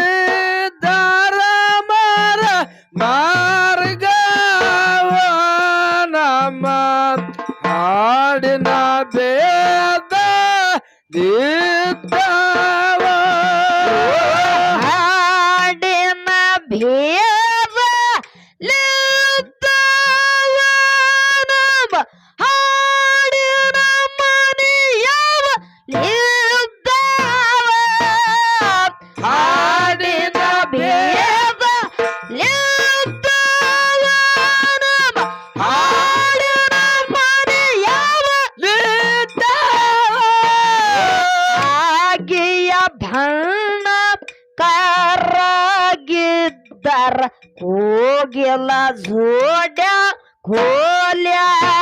ಸತ್ತಿದ್ದಾರ ಮರ ಮಾರ್ಗವ ನಮ್ಮ ಹಾಡಿನ ಬೇದ ದಿದ್ದಾವ ಹಾಡಿನ ಮನೆಯವ ಲಿದ್ದಾವ ಆಗಿಯ ಭಣ್ಣ ಕರಗಿದ್ದರ ಕೋಗಿಲ ಜೋಡ ಕೋಲ್ಯಾವೋ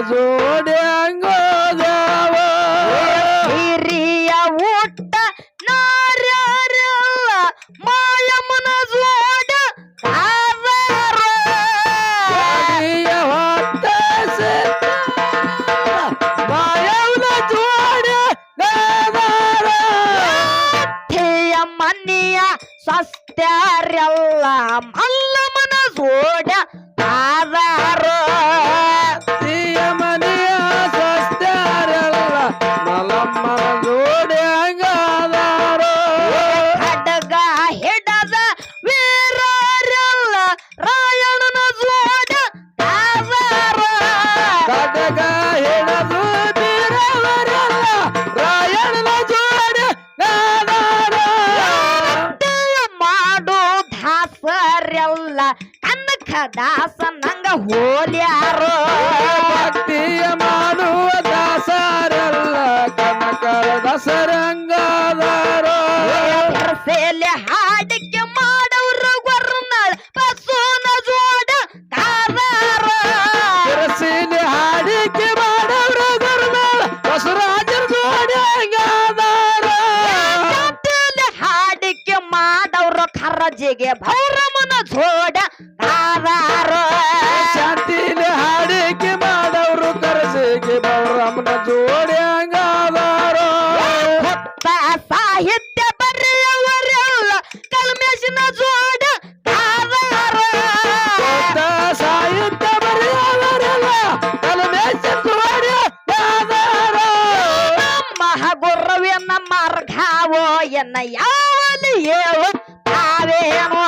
ನಾಳಪ್ಪನ ಜೋಡ್ಯಾಂಗೋದ್ಯಾವ ಹಿರಿಯ ಊಟ ನಾರ್ಯಾರಲ್ಲ ಮಾಯಮ್ಮನ ಜೋಡ ಗಾದಾರೋ ಗಾಡಿಯ ಹೊತ್ತ ಮನೆಯ ದಾಸರೆಲ್ಲ ಕನಕ ದಾಸ ನಂಗ ಹೋಲ್ಯಾರೋ. ಭಕ್ತಿಯ ಮಾಡುವ ದಾಸರೆಲ್ಲ ಕನಕ ದಸರಂಗಾದಾರೋ. ಸೇಲೆ ಹಾಡಿಕೆ ಮಾಡವ್ರು ಖರಜಿಗೆ ಭೈರಮನ ಜೋಡ ಗಾದಾರ ಶಾಂತಿಲಿ ಹಾಡಿಕೆ ಮಾಡವ್ರು ಕರಸಿಗೆ ಭೈರಮನ ಜೋಡಿ ಹಂಗಾದಾರೋ. ಭಕ್ತ ಸಾಹಿತ್ಯ ಬರೆಯವರೆಲ್ಲ ಕಲ್ಮೇಶಿನ ಜೋಡ ಗಾದಾರ ಭಕ್ತ ಸಾಹಿತ್ಯ ಬರೆಯವರೆಲ್ಲ ಕಲಮೇಶ ಜೋಡಿ ನಮ್ಮ ಗುರುವಿನ ಮಾರ್ಗವೋ ಎನ್ನ ಯಾವಲಿ ಹೇಳು. ತಾವೇನೋ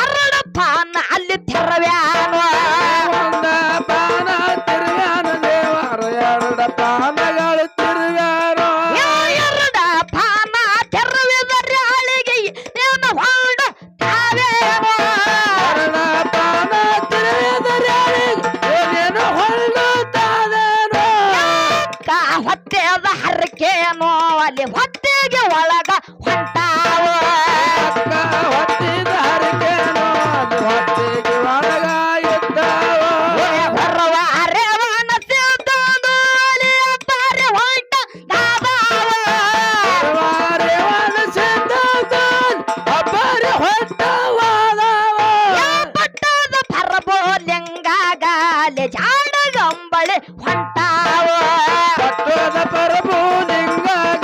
ಎರಡು ಪಾನ ಅಲ್ಲಿ ತೆರವ್ಯಾನ? ಒಂದ ಪಾನ ತಿರುಗಾನ ದೇವರ ಎರಡ ಪಾನಗಳು ತಿರುಗಾರೋ ಎರಡು ಪಾನ ತೆರವಿದರೆ ಅಳಿಗೆ ಏನು ಹೊಂಡ ತಾವೇನೋ? ಎರಡ ಪಾನ ತಿರುಗಿದರೆ ಏನೇನು ಹೊಳ್ಳುತ್ತಾದೇನೋ ಕಾ ಹೊತ್ತೆದ ಹರಕೇನೋ? ಅಲ್ಲಿ ಹೊಟ್ಟೆಗೆ ಒಳಗ ಹೊಂಟಾವ ಜಾಡಗಂಬಳಿ ಹೊಂಟಾವ. ಪಟ್ಟದ ಪ್ರಭು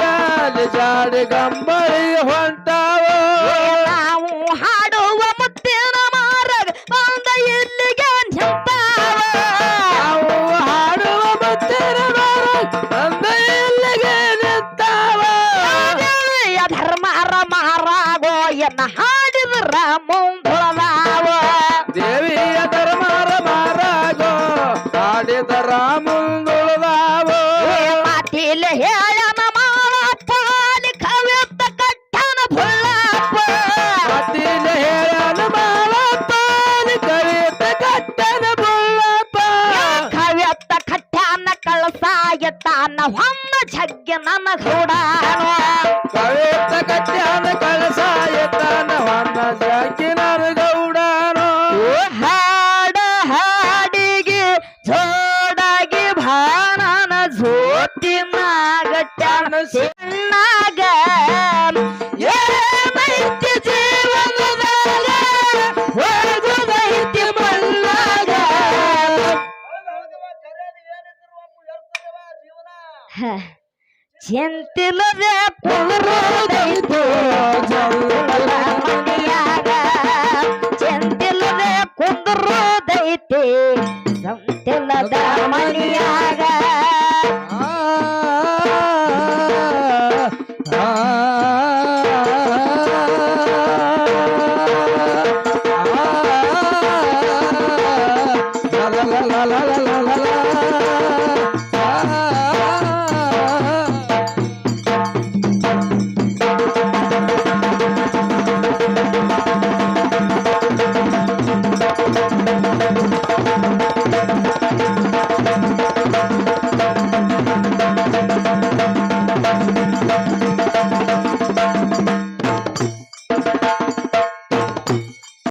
ಗಾಲಿ ಜಾಡಿ ಗಂಬಳಿ ಹೊಂಟಾವ. ನಾವು ಹಾಡುವ ಮುತ್ತಿನ ಮಾರಗ ಬಂದ ಇಲ್ಲಿಗೆ ನಿಂತಾವ. ನಾವು ಹಾಡುವ ಮುತ್ತಿನ ಬಂದ ಇಲ್ಲಿಗೆ ನಿಂತಾವ. ಧರ್ಮಾರ ಮಾರಾಗೋ ಎನ್ನ ಹಾಡಿದ್ರ ಮುಂದುಳದಾವ ಹಾಡಿದರ ಮುಂದುಳದಾವ ಮಾತಿಲ ಹೇಳನ ಅಲ್ಲಿ ಕವಿತ ಕಟ್ಟನ ಭುಳ್ಳಪ್ಪ. ಮತ್ತಿನ ಹೇಳನ ಮಾವಪ್ಪ ಕವಿತ ಕಟ್ಟನ ಬುಳ್ಳಪ್ಪ ಕವಿತ ಕಟ್ಟಾನ ಕಳಸಾಯತಾನ ಹೊನ್ನ ಜಗ್ಗ ನನ್ನ ಗೌಡಾನ ಕವಿತ ಸಿನ್ನಾಗ. ಏನೈತಿ ಜೀವನದಾಗ ಹೋಗುದೈತಿ ಮಣ್ಣಾಗ. ಚಿಂತಿಲ್ಲದೆ ಕುದುರೋದೈತು ಜಂಗಲದ ಮನೆಯಾಗ. ಚಿಂತಿಲ್ಲದೆ ಕುಂದ್ರೋದೈತಿ ಸಂತಿಲ್ಲದ ಮನೆಯಾಗ. la la la la la